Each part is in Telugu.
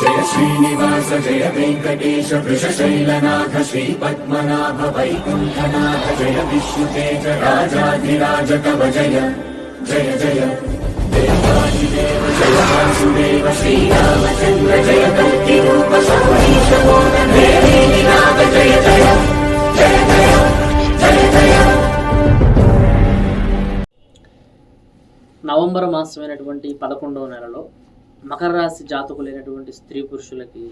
జయ శ్రీనివాస జయ వెంకటేశ వృషశైలనాథ శ్రీ పద్మనాభ వైకుంఠనాథ జయ విష్ణుతేజ రాజాధిరాజ కవ జయ జయ జయ. దేవాదిదేవ జయ వాసుదేవ శ్రీరామచంద్ర జయ కల్కి రూప సౌరీశ నాథ జయ జయ జయ. జయ జయ జయ. నవంబర్ మాసమైనటువంటి పదకొండవ నెలలో మకర రాశి జాతకులైనటువంటి స్త్రీ పురుషులకి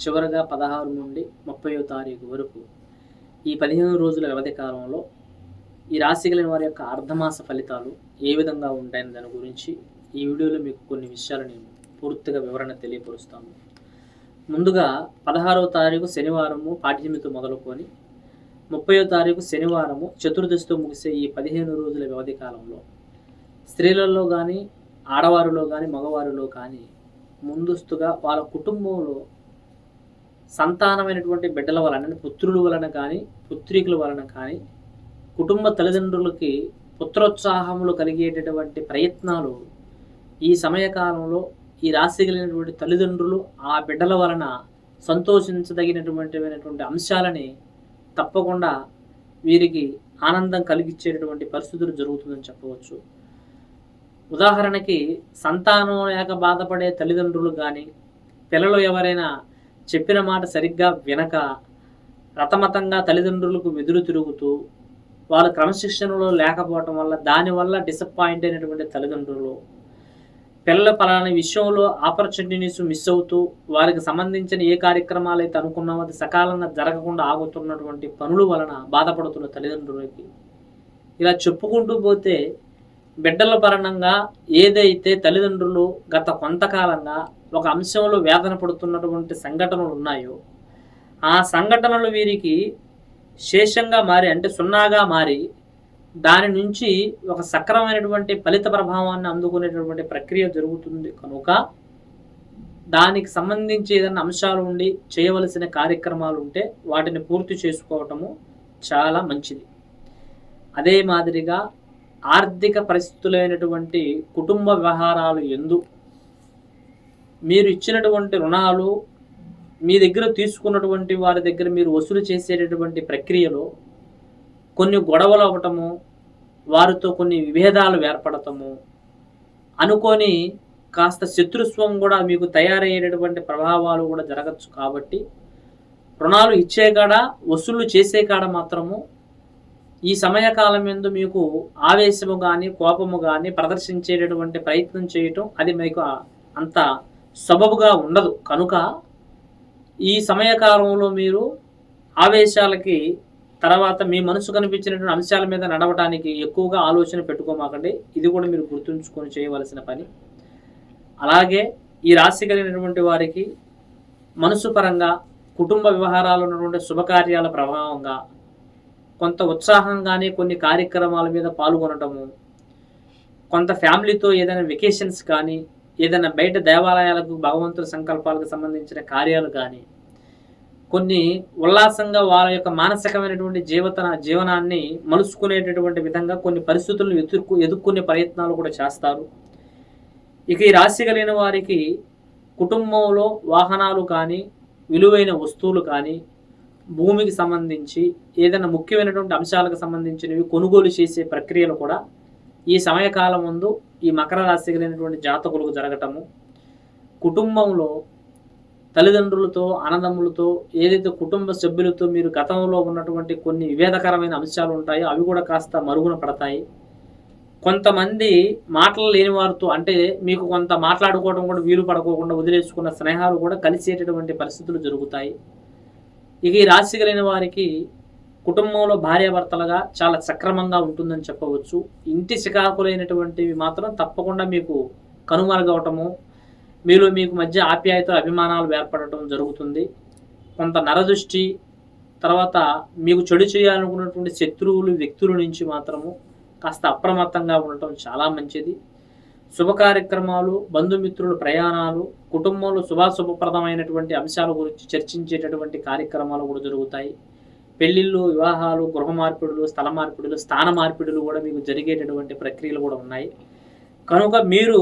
చివరగా పదహారు నుండి ముప్పయో తారీఖు వరకు ఈ పదిహేను రోజుల వ్యవధి కాలంలో ఈ రాశి కలిగిన వారి యొక్క అర్ధమాస ఫలితాలు ఏ విధంగా ఉంటాయని దాని గురించి ఈ వీడియోలో మీకు కొన్ని విషయాలు నేను పూర్తిగా వివరణ తెలియపరుస్తాను. ముందుగా పదహారవ తారీఖు శనివారము పాఠ్యమితో మొదలుకొని ముప్పయో తారీఖు శనివారము చతుర్దశితో ముగిసే ఈ పదిహేను రోజుల వ్యవధి కాలంలో స్త్రీలలో కానీ ఆడవారిలో కానీ మగవారిలో కానీ ముందస్తుగా వాళ్ళ కుటుంబంలో సంతానమైనటువంటి బిడ్డల వలన పుత్రుల వలన కానీ పుత్రికుల వలన కానీ కుటుంబ తల్లిదండ్రులకి పుత్రోత్సాహములు కలిగేటటువంటి ప్రయత్నాలు ఈ సమయకాలంలో ఈ రాశి కలిగినటువంటి తల్లిదండ్రులు ఆ బిడ్డల వలన సంతోషించదగినటువంటి అంశాలని తప్పకుండా వీరికి ఆనందం కలిగించేటటువంటి పరిస్థితులు జరుగుతుందని చెప్పవచ్చు. ఉదాహరణకి సంతానం లేక బాధపడే తల్లిదండ్రులు కానీ పిల్లలు ఎవరైనా చెప్పిన మాట సరిగ్గా వినక రతమతంగా తల్లిదండ్రులకు వెదురు తిరుగుతూ వాళ్ళు క్రమశిక్షణలో లేకపోవటం వల్ల దానివల్ల డిసప్పాయింట్ అయినటువంటి తల్లిదండ్రులు పిల్లల పలానా విషయంలో ఆపర్చునిటీస్ మిస్ అవుతూ వారికి సంబంధించిన ఏ కార్యక్రమాలు అయితే అనుకున్నామో అది సకాలంగా జరగకుండా ఆగుతున్నటువంటి పనుల వలన బాధపడుతున్న తల్లిదండ్రులకి ఇలా చెప్పుకుంటూ పోతే బిడ్డల పరణంగా ఏదైతే తల్లిదండ్రులు గత కొంతకాలంగా ఒక అంశంలో వేదన పడుతున్నటువంటి సంఘటనలు ఉన్నాయో ఆ సంఘటనలు వీరికి శేషంగా మారి అంటే సున్నాగా మారి దాని నుంచి ఒక సక్రమైనటువంటి ఫలిత ప్రభావాన్ని అందుకునేటటువంటి ప్రక్రియ జరుగుతుంది. కనుక దానికి సంబంధించి ఏదైనా అంశాలు ఉండి చేయవలసిన కార్యక్రమాలు ఉంటే వాటిని పూర్తి చేసుకోవటము చాలా మంచిది. అదే మాదిరిగా ఆర్థిక పరిస్థితులైనటువంటి కుటుంబ వ్యవహారాలు ఎందు మీరు ఇచ్చినటువంటి రుణాలు మీ దగ్గర తీసుకున్నటువంటి వారి దగ్గర మీరు వసూలు చేసేటటువంటి ప్రక్రియలో కొన్ని గొడవలు అవ్వటము వారితో కొన్ని విభేదాలు ఏర్పడటము అనుకొని కాస్త శత్రుత్వం కూడా మీకు తయారయ్యేటటువంటి ప్రభావాలు కూడా జరగచ్చు కాబట్టి రుణాలు ఇచ్చే కాడ వసూలు చేసే కాడ మాత్రము ఈ సమయకాలం ఎందు మీకు ఆవేశము కానీ కోపము కానీ ప్రదర్శించేటటువంటి ప్రయత్నం చేయటం అది మీకు అంత సబబుగా ఉండదు. కనుక ఈ సమయకాలంలో మీరు ఆవేశాలకి తర్వాత మీ మనసు కనిపించినటువంటి అంశాల మీద నడవటానికి ఎక్కువగా ఆలోచన పెట్టుకోమాకండి. ఇది కూడా మీరు గుర్తుంచుకొని చేయవలసిన పని. అలాగే ఈ రాశి కలిగినటువంటి వారికి మనసు పరంగా కుటుంబ వ్యవహారాలు ఉన్నటువంటి శుభకార్యాల ప్రభావంగా కొంత ఉత్సాహంగానే కొన్ని కార్యక్రమాల మీద పాల్గొనటము కొంత ఫ్యామిలీతో ఏదైనా వెకేషన్స్ కానీ ఏదైనా బయట దేవాలయాలకు భగవంతుడి సంకల్పాలకు సంబంధించిన కార్యాలు కానీ కొన్ని ఉల్లాసంగా వాళ్ళ యొక్క మానసికమైనటువంటి జీవతన జీవనాన్ని మలుసుకునేటటువంటి విధంగా కొన్ని పరిస్థితులను ఎదుర్కొ ఎదుర్కొనే ప్రయత్నాలు కూడా చేస్తారు. ఇక ఈ రాశి కలిగిన వారికి కుటుంబంలో వాహనాలు కానీ విలువైన వస్తువులు కానీ భూమికి సంబంధించి ఏదైనా ముఖ్యమైనటువంటి అంశాలకు సంబంధించినవి కొనుగోలు చేసే ప్రక్రియలు కూడా ఈ సమయకాలం ముందు ఈ మకర రాశి కలిగినటువంటి జాతకులకు జరగటము. కుటుంబంలో తల్లిదండ్రులతో అనదమ్ములతో ఏదైతే కుటుంబ సభ్యులతో మీరు గతంలో ఉన్నటువంటి కొన్ని విభేదకరమైన అంశాలు ఉంటాయో అవి కూడా కాస్త మరుగున పడతాయి. కొంతమంది మాటలు లేని వారితో అంటే మీకు కొంత మాట్లాడుకోవడం కూడా వీలు పడుకోకుండా వదిలేసుకున్న స్నేహాలు కూడా కలిసేటటువంటి పరిస్థితులు జరుగుతాయి. ఇక ఈ రాశి కలిగిన వారికి కుటుంబంలో భార్యాభర్తలుగా చాలా సక్రమంగా ఉంటుందని చెప్పవచ్చు. ఇంటి శికాకులైనటువంటివి మాత్రం తప్పకుండా మీకు కనుమరుగవటము మీలో మీకు మధ్య ఆప్యాయత అభిమానాలు ఏర్పడటం జరుగుతుంది. కొంత నరదృష్టి తర్వాత మీకు చెడు చేయాలనుకున్నటువంటి శత్రువులు వ్యక్తుల నుంచి మాత్రము కాస్త అప్రమత్తంగా ఉండటం చాలా మంచిది. శుభ కార్యక్రమాలు బంధుమిత్రుల ప్రయాణాలు కుటుంబంలో శుభాశుభప్రదమైనటువంటి అంశాల గురించి చర్చించేటటువంటి కార్యక్రమాలు కూడా జరుగుతాయి. పెళ్ళిళ్ళు వివాహాలు గృహ మార్పిడులు స్థల మార్పిడులు స్థాన మార్పిడులు కూడా మీకు జరిగేటటువంటి ప్రక్రియలు కూడా ఉన్నాయి. కనుక మీరు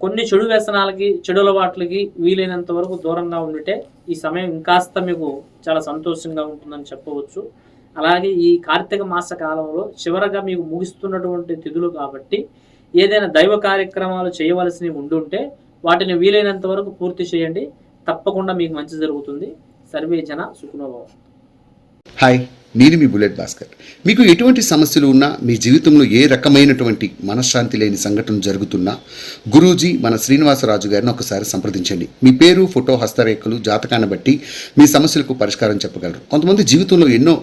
కొన్ని చెడు వ్యసనాలకి చెడు అలవాట్లకి వీలైనంత వరకు దూరంగా ఉండితే ఈ సమయం ఇంకాస్త మీకు చాలా సంతోషంగా ఉంటుందని చెప్పవచ్చు. అలాగే ఈ కార్తీక మాస కాలంలో చివరగా మీకు ముగిస్తున్నటువంటి తిథులు కాబట్టి ఏదైనా దైవ కార్యక్రమాలు చేయవలసినవి ఉండుంటే వాటిని వీలైనంత వరకు పూర్తి చేయండి. తప్పకుండా మీకు మంచి జరుగుతుంది. సర్వే జన సుఖనోభవం. హాయ్ నేను మీ బుల్లెట్ భాస్కర్. మీకు ఎటువంటి సమస్యలు ఉన్నా మీ జీవితంలో ఏ రకమైనటువంటి మనశ్శాంతి లేని సంఘటన జరుగుతున్నా గురూజీ మన శ్రీనివాసరాజు గారిని ఒకసారి సంప్రదించండి. మీ పేరు ఫోటో హస్తరేఖలు జాతకాన్ని బట్టి మీ సమస్యలకు పరిష్కారం చెప్పగలరు. కొంతమంది జీవితంలో ఎన్నో